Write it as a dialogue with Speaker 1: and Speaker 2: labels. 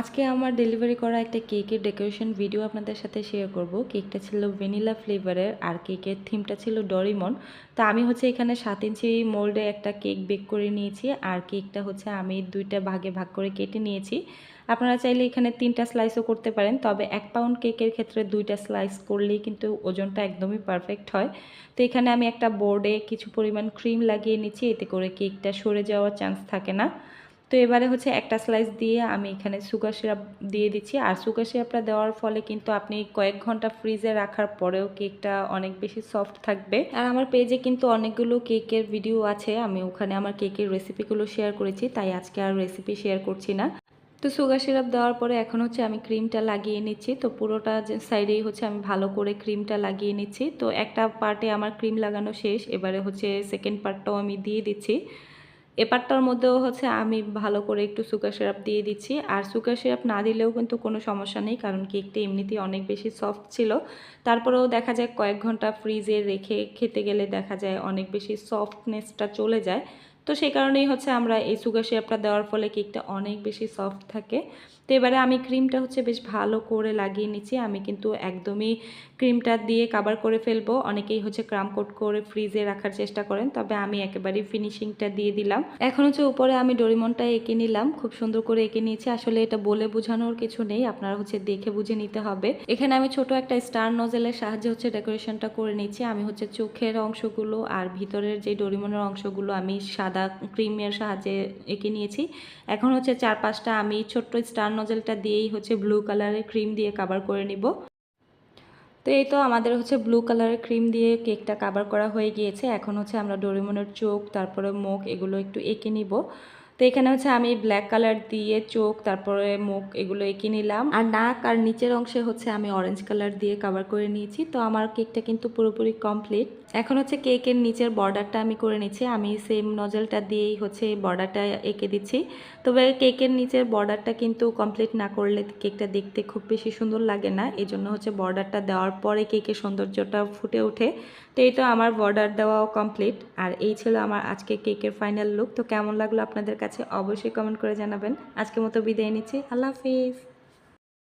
Speaker 1: আজকে আমার ডেলিভারি করা একটা কেকের ডেকোরেশন ভিডিও আপনাদের সাথে শেয়ার করব। কেকটা ছিল ভ্যানিলা ফ্লেভারের আর কেকের থিমটা ছিল ডরিমন। তো আমি হচ্ছে এখানে সাত ইঞ্চি মোল্ডে একটা কেক বেক করে নিয়েছি আর কেকটা হচ্ছে আমি দুইটা ভাগে ভাগ করে কেটে নিয়েছি। আপনারা চাইলে এখানে তিনটা স্লাইসও করতে পারেন, তবে এক পাউন্ড কেকের ক্ষেত্রে দুইটা স্লাইস করলেই কিন্তু ওজনটা একদমই পারফেক্ট হয়। তো এখানে আমি একটা বোর্ডে কিছু পরিমাণ ক্রিম লাগিয়ে নিচ্ছি, এতে করে কেকটা সরে যাওয়ার চান্স থাকে না। তো এবারে হচ্ছে একটা স্লাইস দিয়ে আমি এখানে সুগার সিরাপ দিয়ে দিচ্ছি। আর সুগার সিরাপটা দেওয়ার ফলে কিন্তু আপনি কয়েক ঘণ্টা ফ্রিজে রাখার পরেও কেকটা অনেক বেশি সফট থাকবে। আর আমার পেজে কিন্তু অনেকগুলো কেকের ভিডিও আছে। আমি ওখানে আমার কেকের রেসিপিগুলো শেয়ার করেছি, তাই আজকে আর রেসিপি শেয়ার করছি না। তো সুগার সিরাপ দেওয়ার পরে এখন হচ্ছে আমি ক্রিমটা লাগিয়ে নিচ্ছি। তো পুরোটা সাইডেই হচ্ছে আমি ভালো করে ক্রিমটা লাগিয়ে নিচ্ছি। তো একটা পার্টে আমার ক্রিম লাগানো শেষ। এবারে হচ্ছে সেকেন্ড পার্টটাও আমি দিয়ে দিচ্ছি। এপারটার মধ্যেও হচ্ছে আমি ভালো করে একটু সুগার সিরাপ দিয়ে দিচ্ছি। আর সুগার সিরাপ না দিলেও কিন্তু কোনো সমস্যা নেই, কারণ কেকটা এমনিতেই অনেক বেশি সফট ছিল। তারপরেও দেখা যায় কয়েক ঘণ্টা ফ্রিজে রেখে খেতে গেলে দেখা যায় অনেক বেশি সফটনেসটা চলে যায়। তো সেই কারণেই হচ্ছে আমরা এই সুগার সিরাপটা দেওয়ার ফলে কেকটা অনেক বেশি সফট থাকে। তো এবারে আমি ক্রিমটা হচ্ছে বেশ ভালো করে লাগিয়ে নিচ্ছি। আমি কিন্তু একদমই ক্রিমটা দিয়ে কাবার করে ফেলব। অনেকেই হচ্ছে ক্রাম কোট করে ফ্রিজে রাখার চেষ্টা করেন, তবে আমি একেবারেই ফিনিশিংটা দিয়ে দিলাম। এখন হচ্ছে উপরে আমি ডরিমনটা এঁকে নিলাম, খুব সুন্দর করে এঁকে নিয়েছি। আসলে এটা বলে বোঝানোর কিছু নেই, আপনারা হচ্ছে দেখে বুঝে নিতে হবে। এখানে আমি ছোট একটা স্টার নজেলের সাহায্যে হচ্ছে ডেকোরেশনটা করে নিচ্ছি। আমি হচ্ছে চোখের অংশগুলো আর ভিতরের যে ডরিমনের অংশগুলো আমি সাদা ক্রিমের সাহায্যে এঁকে নিয়েছি। এখন হচ্ছে চার পাঁচটা আমি ছোট্ট স্টার নজেলটা দিয়েই হচ্ছে ব্লু কালারের ক্রিম দিয়ে কাভার করে নিব। তো এই তো আমাদের হচ্ছে ব্লু কালারের ক্রিম দিয়ে কেকটা কাভার করা হয়ে গিয়েছে। এখন হচ্ছে আমরা ডোরিমনের চোখ, তারপরে মুখ এগুলো একটু এঁকে নিব। তো এখানে হচ্ছে আমি ব্ল্যাক কালার দিয়ে চোখ, তারপরে মুখ এগুলো এঁকে নিলাম। আর নাক আর নিচের অংশে হচ্ছে আমি অরেঞ্জ কালার দিয়ে কাভার করে নিয়েছি। তো আমার কেকটা কিন্তু পুরোপুরি কমপ্লিট এখন হচ্ছে কেকের নিচের বর্ডারটা আমি করে নিচ্ছি। আমি সেম নজলটা দিয়েই হচ্ছে বর্ডারটা এঁকে দিচ্ছি। তবে কেকের নিচের বর্ডারটা কিন্তু কমপ্লিট না করলে কেকটা দেখতে খুব বেশি সুন্দর লাগে না। এই জন্য হচ্ছে বর্ডারটা দেওয়ার পরে কেকের সৌন্দর্যটা ফুটে ওঠে। তো এই তো আমার বর্ডার দেওয়াও কমপ্লিট আর এই ছিল আমার আজকে কেকের ফাইনাল লুক তো কেমন লাগল আপনাদের কাছে অবশ্যই কমেন্ট করে জানাবেন। আজকের মতো বিদায় নিচ্ছি। আল্লাহ হাফিজ।